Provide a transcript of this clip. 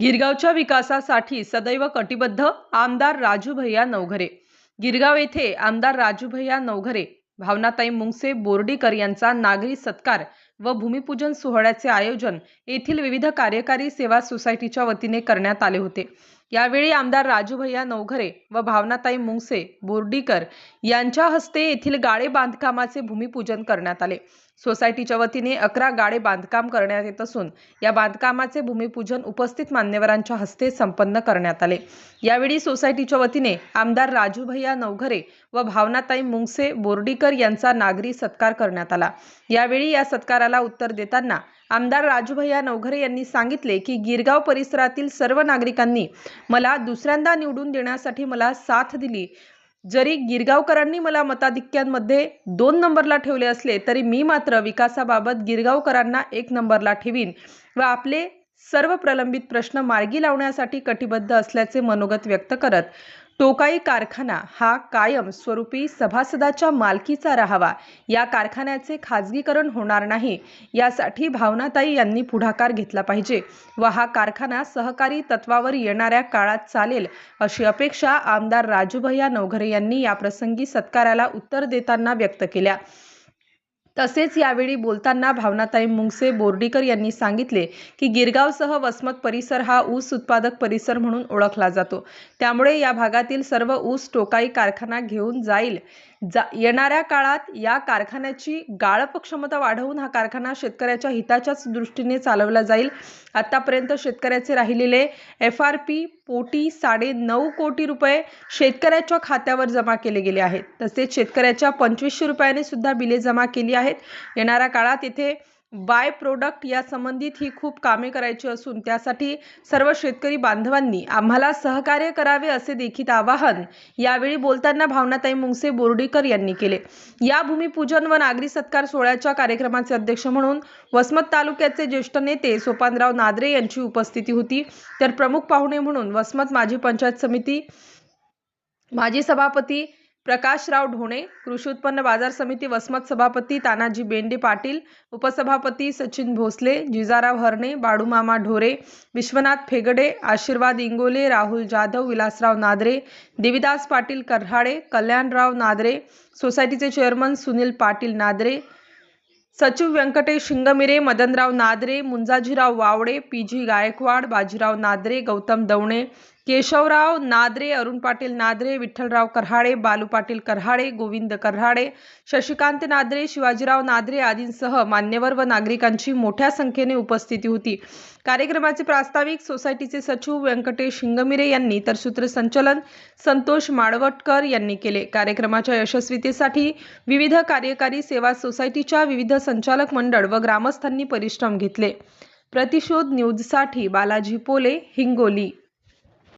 गिरगावच्या विकासासाठी सदैव कटिबद्ध आमदार राजूभैया नवघरे. गिरगाव येथे आमदार राजूभैया नवघरे भावनाताई मुंगसे बोर्डीकर यांचा नागरी सत्कार व भूमिपूजन सोहळ्याचे आयोजन येथील विविध कार्यकारी सेवा सोसायटीच्या वतीने करण्यात आले होते. यावेळी आमदार राजूभैया नवघरे व भावनाताई मुंगसे बोर्डीकर यांच्या हस्ते येथील गाळे बांधकामाचे भूमिपूजन करण्यात आले. सोसायटीच्या वतीने अकरा गाडे बांधकाम करण्यात येत असून या बांधकामाचे भूमिपूजन उपस्थित मान्यवरांच्या हस्ते संपन्न करण्यात आले. यावेळी सोसायटीच्या वतीने आमदार राजूभैया नवघरे व भावनाताई मुंगसे बोर्डीकर यांचा नागरी सत्कार करण्यात आला. यावेळी या सत्काराला उत्तर देताना आमदार राजूभैया नवघरे यांनी सांगितले की गिरगाव परिसरातील सर्व नागरिकांनी मला दुसऱ्यांदा निवडून देण्यासाठी मला साथ दिली. जरी गिरगावकरांनी मला मताधिक्यांमध्ये दोन नंबरला ठेवले असले तरी मी मात्र विकासाबाबत गिरगावकरांना एक नंबरला ठेवीन व आपले सर्व प्रलंबित प्रश्न मार्गी लावण्यासाठी कटिबद्ध असल्याचे मनोगत व्यक्त करत टोकाई कारखाना हा कायम स्वरूपी सभासदाच्या मालकीचा राहावा. या कारखान्याचे खाजगीकरण होणार नाही. यासाठी भावनाताई यांनी पुढाकार घेतला पाहिजे व हा कारखाना सहकारी तत्वावर येणाऱ्या काळात चालेल अशी अपेक्षा आमदार राजूभैया नवघरे यांनी याप्रसंगी सत्काराला उत्तर देताना व्यक्त केल्या. तसेच यावेळी बोलताना भावनाताई मुंगसे बोर्डीकर यांनी सांगितले की गिरगावसह वसमत परिसर हा ऊस उत्पादक परिसर म्हणून ओळखला जातो. त्यामुळे या भागातील सर्व ऊस टोकाई कारखाना घेऊन जाईल. जा येणाऱ्या काळात या कारखान्याची गाळप क्षमता वाढवून हा कारखाना शेतकऱ्याच्या हिताच्याच दृष्टीने चालवला जाईल. आत्तापर्यंत शेतकऱ्याचे राहिलेले एफ आर पी पोटी साडे नऊ कोटी रुपये शेतकऱ्याच्या खात्यावर जमा केले गेले आहेत. तसेच शेतकऱ्याच्या पंचवीसशे रुपयाने सुद्धा बिले जमा केली आहेत. येणाऱ्या काळात येथे बाय प्रोडक्ट या संबंधित ही खूप कामे करायची असून त्यासाठी सर्व शेतकरी बांधवांनी आम्हाला सहकार्य करावे असे देखील आवाहन यावेळी बोलताना भावनाताई मुंगसे बोर्डीकर यांनी केले. या भूमिपूजन व नागरी सत्कार सोहळ्याच्या कार्यक्रमाचे अध्यक्ष म्हणून वसमत तालुक्याचे ज्येष्ठ नेते सोपानराव नादरे यांची उपस्थिती होती. तर प्रमुख पाहुणे म्हणून वसमत माजी पंचायत समिती माजी सभापती प्रकाशराव ढोणे कृषी उत्पन्न बाजार समिती वसमत सभापती तानाजी बेंडे पाटील उपसभापती सचिन भोसले जिजाराव हरणे बाडूमामा ढोरे विश्वनाथ फेगडे आशीर्वाद इंगोले राहुल जाधव विलासराव नादरे देविदास पाटील कर्हाडे कल्याणराव नादरे सोसायटीचे चेअरमन सुनील पाटील नादरे सचिव व्यंकटेश शिंगमिरे मदनराव नादरे मुंजाजीराव वावडे पी जी गायकवाड बाजीराव नादरे गौतम दवणे केशवराव नादरे अरुण पाटील नादरे विठ्ठलराव कर्हाडे बालू पाटील कर्हाडे गोविंद कर्हाडे शशिकांत नादरे शिवाजीराव नादरे आदींसह मान्यवर व नागरिकांची मोठ्या संख्येने उपस्थिती होती. कार्यक्रमाचे प्रास्ताविक सोसायटीचे सचिव व्यंकटेश हिंगमिरे यांनी तर सूत्रसंचलन संतोष माळवटकर यांनी केले. कार्यक्रमाच्या यशस्वीतेसाठी विविध कार्यकारी सेवा सोसायटीच्या विविध संचालक मंडळ व ग्रामस्थांनी परिश्रम घेतले. प्रतिशोध न्यूजसाठी बालाजी पोले हिंगोली.